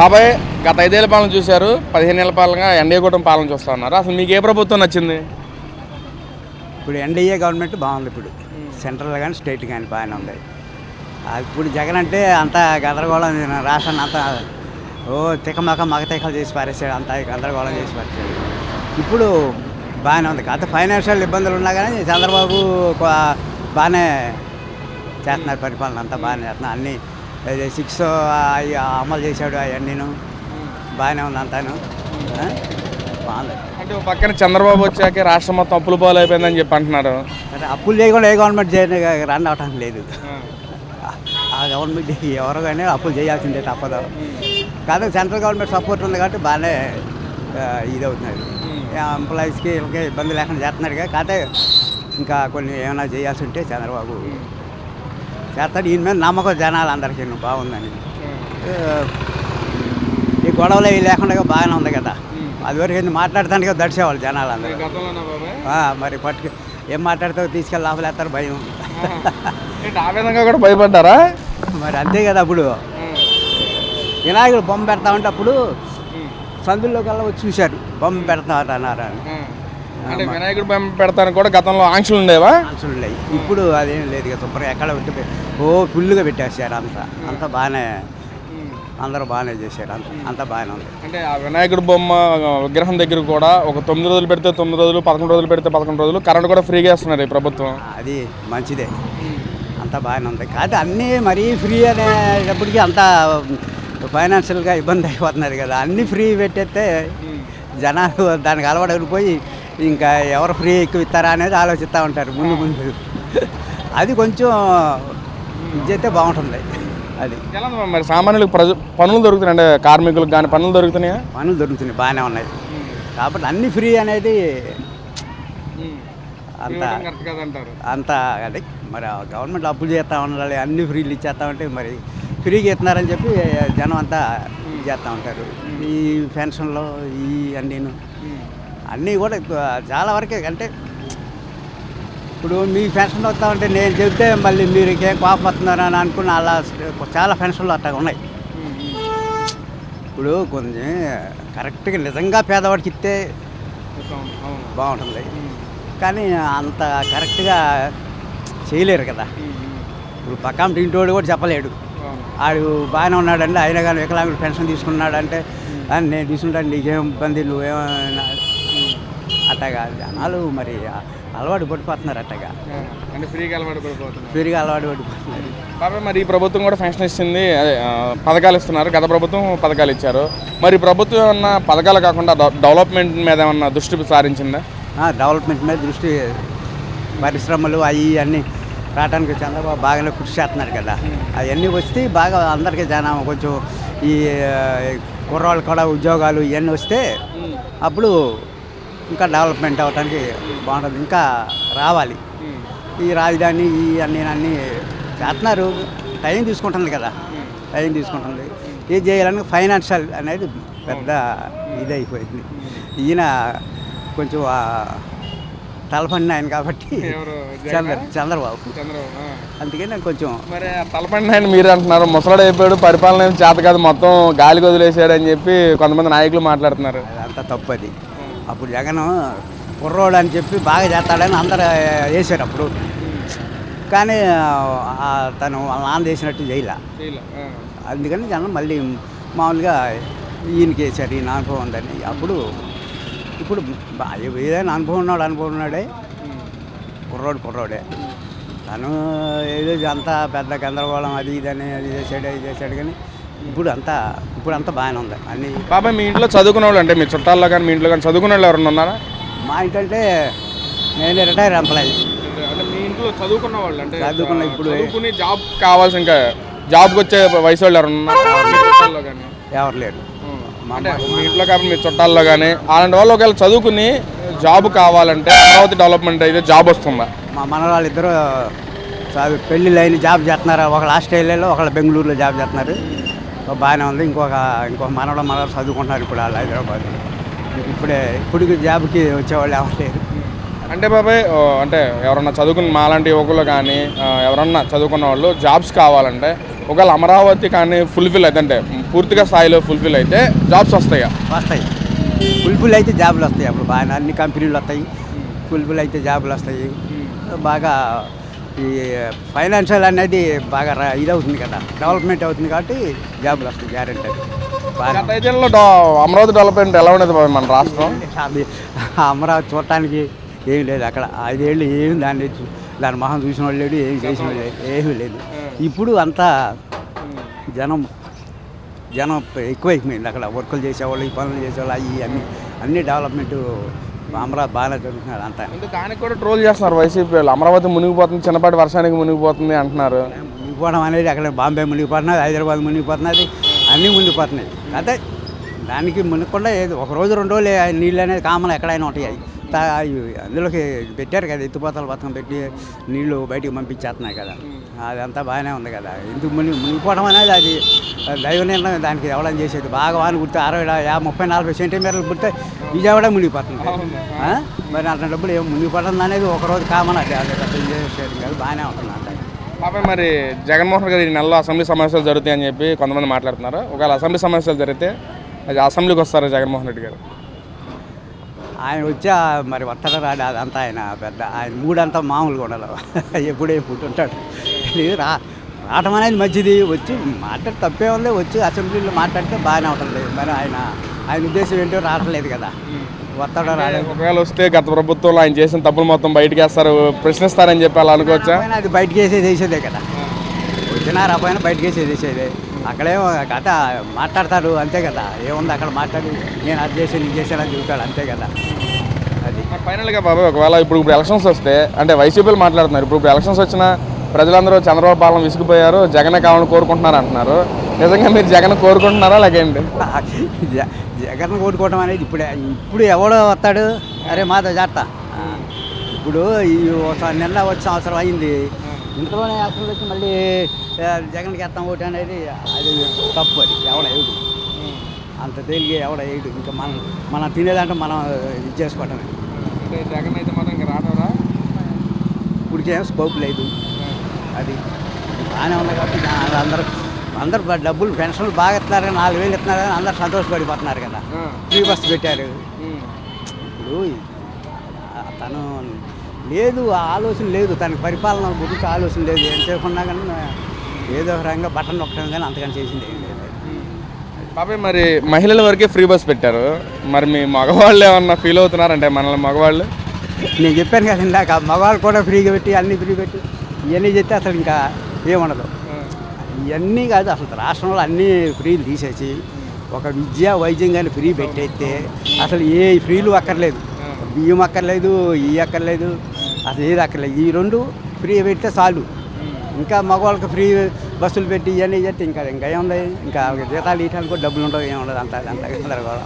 బాబాయ్ గత ఐదేళ్ళ పాలన చూశారు పదిహేను ఏళ్ళ పాలనగా ఎన్డీఏ కూటమి పాలన చూస్తా ఉన్నారు. అసలు మీకు ఏ ప్రభుత్వం నచ్చింది? ఇప్పుడు ఎన్డీఏ గవర్నమెంట్ బాగుంది ఇప్పుడు. సెంట్రల్ కానీ స్టేట్ కానీ బాగానే ఉంది. ఇప్పుడు జగన్ అంటే అంత గందరగోళం రాష్ట్రాన్ని అంత ఓ తికమక మగతీకలు చేసి పారేసాడు. అంత గందరగోళం చేసి పారేసాడు. ఇప్పుడు బాగానే ఉంది. గత ఫైనాన్షియల్ ఇబ్బందులు ఉన్నా కానీ చంద్రబాబు బాగానే చేస్తున్నారు. పరిపాలన అంతా బాగానే చేస్తున్నారు. అన్నీ సిక్స్ అమలు చేశాడు అవన్నీను బాగానే ఉంది అంతాను? బాగుంది. అంటే పక్కన చంద్రబాబు వచ్చాక రాష్ట్రం మొత్తం అప్పులు పాలు అయిపోయిందని చెప్పి అంటున్నారు. అప్పులు చేయకుండా ఏ గవర్నమెంట్ చేయని రన్ అవటం లేదు. ఆ. గవర్నమెంట్ ఎవరు కానీ అప్పులు చేయాల్సిందే తప్పదు. కాదు సెంట్రల్ గవర్నమెంట్ సపోర్ట్ ఉంది కాబట్టి బాగానే ఇది అవుతున్నది ఎంప్లాయీస్కి వీళ్ళకి ఇబ్బంది లేకుండా చేస్తున్నారు కదా కాకపోతే ఇంకా కొన్ని ఏమైనా చేయాల్సి ఉంటే చంద్రబాబు చేస్తాడు. ఈయన మీద నమ్మకం జనాలు అందరికీ బాగుందని. ఈ గొడవలు ఇవి లేకుండా బాగానే ఉంది కదా. అదివరకు ఏంది మాట్లాడటానికి దడిచేవాళ్ళు జనాలు అందరూ మరి పట్టుకు ఏం మాట్లాడితే తీసుకెళ్ళి లోపలేస్తారు భయం. ఆ. విధంగా కూడా భయపడ్డారా? మరి అంతే కదా అప్పుడు. వినాయకుడు బొమ్మ పెడతామంటే అప్పుడు సందుల్లో కల్లా వచ్చి చూశారు. బొమ్మ అన్నారు అని. అంటే వినాయకుడు బొమ్మ పెడతానికి కూడా గతంలో ఆంక్షలు ఉండేవా? ఆన్సర్లు లేవు ఇప్పుడు అదేం లేదు కదా శుభ్రంగా ఎక్కడ ఉంటే ఓ ఫుల్గా పెట్టేశారు అంతా. అంతా బాగానే అందరూ బాగానే చేశారు. అంత అంతా బాగానే ఉంది. అంటే ఆ వినాయకుడు బొమ్మ విగ్రహం దగ్గర కూడా ఒక తొమ్మిది రోజులు పెడితే తొమ్మిది రోజులు పదకొండు రోజులు పెడితే పదకొండు రోజులు కరెంట్ కూడా ఫ్రీగా ఇస్తున్నారు ఈ ప్రభుత్వం. అది మంచిదే. అంతా బాగానే ఉంది. కాదు అన్నీ మరీ ఫ్రీ అనేటప్పటికీ అంతా ఫైనాన్షియల్గా ఇబ్బంది అయిపోతున్నారు కదా. అన్నీ ఫ్రీ పెట్టేస్తే జనాలు దానికి అలవాటు పోయి ఇంకా ఎవరు ఫ్రీ ఎక్కువ ఇస్తారా అనేది ఆలోచిస్తూ ఉంటారు ముందు ముందు. అది కొంచెం ఇది చేస్తే బాగుంటుంది. అది. ఎలా ఉంది మరి సామాన్యులకు ప్రజ పనులు దొరుకుతున్నాయి అంటే కార్మికులకు కానీ పనులు దొరుకుతున్నాయా? పనులు దొరుకుతున్నాయి బాగానే ఉన్నాయి. కాబట్టి అన్నీ ఫ్రీ అనేది అంత అంత అది మరి గవర్నమెంట్ అప్పులు చేస్తా ఉండాలి అన్ని ఫ్రీలు ఇచ్చేస్తామంటే మరి ఫ్రీగా ఇస్తున్నారని చెప్పి జనం అంతా ఇది చేస్తూ ఉంటారు. ఈ పెన్షన్లో ఈ అన్నీను అన్నీ కూడా చాలా వరకే. అంటే ఇప్పుడు మీ పెన్షన్ వస్తామంటే నేను చెబితే మళ్ళీ మీరు ఇంకేం కోపం వస్తున్నారు అని అనుకున్న అలా చాలా పెన్షన్లు అట్లా ఉన్నాయి. ఇప్పుడు కొంచెం కరెక్ట్గా నిజంగా పేదవాడికి ఇస్తే బాగుంటుంది. కానీ అంత కరెక్ట్గా చేయలేరు కదా. ఇప్పుడు పక్కన ఇంటోడు కూడా చెప్పలేడు. ఆడు బాగానే ఉన్నాడండి అయినా కానీ వికలాంగుడు పెన్షన్ తీసుకున్నాడంటే నేను తీసుకుంటాను నీకేం ఇబ్బంది నువ్వేమైనా అట్టగా జనాలు మరి అలవాటు పడిపోతున్నారు అట్టగా అంటే ఫ్రీగా అలవాటు పడిపోతున్నారు. పెరిగి అలవాటు పడిపోతున్నారు. మరి ఈ ప్రభుత్వం కూడా అదే ఆ, పథకాలు ఇస్తున్నారు. గత ప్రభుత్వం పథకాలు ఇచ్చారు. మరి ప్రభుత్వం ఏమన్నా పథకాలు కాకుండా డెవ- డెవలప్మెంట్ మీద ఏమన్నా దృష్టి సారించిందా? డెవలప్మెంట్ మీద దృష్టి పరిశ్రమలు అవి అన్నీ రావడానికి చంద్రబాబు బాగానే కృషి చేస్తున్నారు కదా. అవన్నీ వస్తే బాగా అందరికీ జనం కొంచెం ఈ కుర్రాళ్ళు కూడా ఉద్యోగాలు ఇవన్నీ వస్తే అప్పుడు ఇంకా డెవలప్మెంట్ అవ్వడానికి బాగుంటుంది. ఇంకా రావాలి. ఈ రాజధాని ఈ అన్నీ అన్నీ చేస్తున్నారు. టైం తీసుకుంటుంది కదా. టైం తీసుకుంటుంది. ఏం చేయాలని ఫైనాన్షియల్ అనేది పెద్ద ఇది అయిపోయింది. ఈయన కొంచెం ఆ తలపండి ఆయన కాబట్టి? చంద్ర చంద్రబాబు. అందుకే నేను కొంచెం మరి ఆ తలపండి ఆయన మీరు అంటున్నారు. ముసలాడు అయిపోయాడు పరిపాలన చేత కాదు. మొత్తం గాలికి వదిలేశాడు అని చెప్పి కొంతమంది నాయకులు మాట్లాడుతున్నారు. అదంతా తప్పది అప్పుడు జగన్ కుర్రోడు అని చెప్పి బాగా చేస్తాడని అందరు వేసారు అప్పుడు. కానీ తను వాళ్ళ నాన్న చేసినట్టు చేయలే. అందుకని జనం మళ్ళీ మామూలుగా ఈయనకి వేసారు ఈయన అనుభవం ఉందని. అప్పుడు ఇప్పుడు ఏదైనా అనుభవం ఉన్నాడు అనుభవం ఉన్నాడే. కుర్రోడు కుర్రోడే. తను ఏదో అంతా పెద్ద గందరగోళం అది ఇదని అది చేసాడు ఇది చేశాడు కానీ ఇప్పుడు అంతా ఇప్పుడు అంతా బాగానే ఉంది. అన్నీ బాబాయ్ మీ ఇంట్లో చదువుకున్న వాళ్ళు అంటే మీ చుట్టాల్లో కానీ మీ ఇంట్లో కానీ చదువుకున్న వాళ్ళు ఎవరన్నా ఉన్నారా? మా ఇంటంటే నేను రిటైర్ ఎంప్లాయీ అంటే మీ ఇంట్లో చదువుకున్న వాళ్ళు అంటే చదువుకున్న ఇప్పుడు- చదువుకుని జాబ్ కావాల్సి ఇంకా జాబ్కి వచ్చే వయసు వాళ్ళు ఎవరన్నా ఎవరు లేరు. మా అంటే మీ ఇంట్లో కాబట్టి మీ చుట్టాల్లో కానీ అలాంటి వాళ్ళు ఒకవేళ చదువుకుని జాబ్ కావాలంటే అమరావతి డెవలప్మెంట్ అయితే జాబ్ వస్తుందా? మా మనవాళ్ళు ఇద్దరు పెళ్ళిళ్ళు అయిన జాబ్ చేస్తున్నారు? ఒకళ్ళు ఆస్ట్రేలియాలో ఒకళ్ళు బెంగళూరులో జాబ్ చేస్తున్నారు. బాగానే ఉంది. ఇంకొక ఇంకొక మనవడు మనవాళ్ళు చదువుకుంటున్నారు ఇప్పుడు వాళ్ళు హైదరాబాద్. ఇప్పుడే ఇప్పుడు జాబ్కి వచ్చేవాళ్ళు ఎవరు లేరు. అంటే బాబాయ్ అంటే ఎవరన్నా చదువుకుని మాలాంటి యువకులు కానీ ఎవరన్నా చదువుకున్న వాళ్ళు జాబ్స్ కావాలంటే ఒకవేళ అమరావతి కానీ ఫుల్ఫిల్ అయితే అంటే పూర్తిగా స్థాయిలో ఫుల్ఫిల్ అయితే జాబ్స్ వస్తాయా వస్తాయి. ఫుల్ఫుల్ అయితే జాబులు వస్తాయి అప్పుడు బాగా అన్ని కంపెనీలు వస్తాయి. ఫుల్ఫుల్ అయితే జాబులు వస్తాయి. బాగా ఈ ఫైనాన్షియల్ అనేది బాగా రా- ఇది అవుతుంది కదా. డెవలప్మెంట్ అవుతుంది కాబట్టి జాబులు వస్తాయి గ్యారెంటీ బాగా. గత ఐదేళ్ళలో అమరావతి డెవలప్మెంట్ ఎలా ఉండేది మన రాష్ట్రం? అది అమరావతి చూడటానికి ఏమి లేదు అక్కడ. ఐదేళ్ళు ఏమి దాన్ని దాని మొహం చూసిన వాళ్ళు లేడు ఏమి చేసిన వాళ్ళు ఏమీ లేదు. ఇప్పుడు అంతా జనం జనం ఎక్కువైపోయింది అక్కడ. వర్కులు చేసేవాళ్ళు ఈ పనులు చేసేవాళ్ళు అవి అన్ని అన్ని డెవలప్మెంట్ అమరావతి బాగానే జరుగుతున్నారు అంతా. అంటే దానికి కూడా ట్రోల్ చేస్తున్నారు వైసీపీ వాళ్ళు. అమరావతి మునిగిపోతుంది చిన్నపాటి వర్షానికి మునిగిపోతుంది అంటున్నారు. మునిగిపోవడం అనేది అక్కడ బాంబే మునిగిపోతున్నది హైదరాబాద్ మునిగిపోతున్నది అన్నీ మునిగిపోతున్నాయి. అయితే దానికి మునగకుండా ఏదో ఒక రోజు రెండు రోజులు నీళ్ళు అనేది కామన్ ఎక్కడైనా ఉంటాయి. అందులోకి పెట్టారు కదా ఎత్తిపోతల పథకం పెట్టి నీళ్ళు బయటికి పంపించేస్తున్నాయి కదా. అదంతా బాగానే ఉంది కదా. ఎందుకు మునిగి మునిగిపోవడం అనేది అది దైవ నిర్ణయం దానికి ఎవడం చేసేది. బాగా వాని గుర్తు అరవై యాభై ముప్పై నలభై సెంటీమీటర్లు గుర్తే విజయవాడ మునిగిపోతుంది? మరి అట్లాంటప్పుడు ఏం మునిగిపోవడం అనేది ఒక రోజు కామన్ అది అది చేసేది కాదు బాగానే ఉంటుంది అంతా. పాపం మరి జగన్మోహన్ గారు ఈ నెలలో అసెంబ్లీ సమావేశాలు జరుగుతాయని చెప్పి కొంతమంది మాట్లాడుతున్నారు. ఒకవేళ అసెంబ్లీ సమావేశాలు జరిగితే అది అసెంబ్లీకి వస్తారు జగన్మోహన్ రెడ్డి గారు. ఆయన వచ్చా మరి వస్తాడా రాడు అదంతా ఆయన పెద్ద ఆయన మూడంతా మామూలుగా ఉండదు ఎప్పుడే పుట్టుంటాడు రా రావటం అనేది మంచిది. వచ్చి మాట్లాడి తప్పే ఉంది. వచ్చి అసెంబ్లీలో మాట్లాడితే బాగానే ఉంటుంది. మరి ఆయన ఆయన ఉద్దేశం ఏంటో రావట్లేదు కదా. వస్తాడో రాలేదు ఒకవేళ వస్తే గత ప్రభుత్వంలో ఆయన చేసిన తప్పులు మొత్తం బయటకు వేస్తారు ప్రశ్నిస్తారని చెప్పి అలా అనుకోవచ్చా? అది బయటకు వేసేది వేసేదే కదా. వచ్చినా రాపోయినా బయటకు వేసేది వేసేదే అక్కడేమో కథ మాట్లాడతాడు అంతే కదా. ఏముంది అక్కడ మాట్లాడి నేను అది చేసాను ఇది చేశాను అని చెబుతాడు అంతే కదా. అది. ఫైనల్గా బాబాయ్ ఒకవేళ ఇప్పుడు ఇప్పుడు ఎలక్షన్స్ వస్తే అంటే వైసీపీలు మాట్లాడుతున్నారు. ఇప్పుడు ఇప్పుడు ఎలక్షన్స్ వచ్చినా ప్రజలందరూ చంద్రబాబు పాలన విసిగిపోయారు జగన్ కావాలని కోరుకుంటున్నారు అంటున్నారు నిజంగా మీరు జగన్ కోరుకుంటున్నారా లేకేంటి? జ- జగన్ కోరుకోవడం అనేది ఇప్పుడే ఇప్పుడు ఎవడో వస్తాడు? అరే మాతో చేస్తా ఆ, ఇప్పుడు ఈ ఒక నెల వచ్చే అవసరం అయింది. ఇంట్లోనే అసలు వచ్చి మళ్ళీ జగన్కి వేస్తాం ఓటు అనేది అది తప్పు అది. ఎవడ వేయడు. అంత తేలిగే ఎవడ వేయడు. ఇంకా మనం మనం తినేదంటే మనం ఇది చేసుకోవటమే. అంటే జగన్ అయితే మాత్రం ఇంకా రావరా ఇప్పటికేం స్కోప్ లేదు. అది బాగానే ఉంది కాబట్టి అందరూ అందరూ డబ్బులు పెన్షన్లు బాగా ఇస్తున్నారు కానీ నాలుగు వేలు ఇస్తున్నారు కానీ అందరూ సంతోషపడిపోతున్నారు కదా. ఫ్రీ బస్ పెట్టారు. ఇప్పుడు తను లేదు ఆలోచన లేదు. తనకి పరిపాలన గురించి ఆలోచన లేదు. ఏం చేయకుండా కానీ ఏదో ఒక రకంగా బటన్ నొక్కడం కానీ అంతకని చేసింది ఏం లేదు. బాబాయ్ మరి మహిళల వరకే ఫ్రీ బస్ పెట్టారు. మరి మీ మగవాళ్ళు ఏమన్నా ఫీల్ అవుతున్నారంటే మనల్ని మగవాళ్ళు? నేను చెప్పాను కదా ఇందాక మగవాళ్ళు కూడా ఫ్రీగా పెట్టి అన్నీ ఫ్రీ పెట్టి ఇవన్నీ చెప్తే అసలు ఇంకా ఏముండదు ఇవన్నీ కాదు అసలు రాష్ట్రంలో అన్నీ ఫ్రీలు తీసేసి ఒక విద్య వైద్యం కానీ ఫ్రీ పెట్టేస్తే అసలు ఏ ఫ్రీలు అక్కర్లేదు. బియ్యం అక్కర్లేదు ఈ అక్కర్లేదు అసలు ఏది అక్కర్లేదు. ఈ రెండు ఫ్రీ పెడితే చాలు. ఇంకా మగవాళ్ళకి ఫ్రీ బస్సులు పెట్టి ఇవన్నీ చేస్తే ఇంకా ఇంకా ఏముంది? ఇంకా జీతాలు ఇవ్వడానికి కూడా డబ్బులు ఉండవు ఏముండదు అంత అంత కూడా.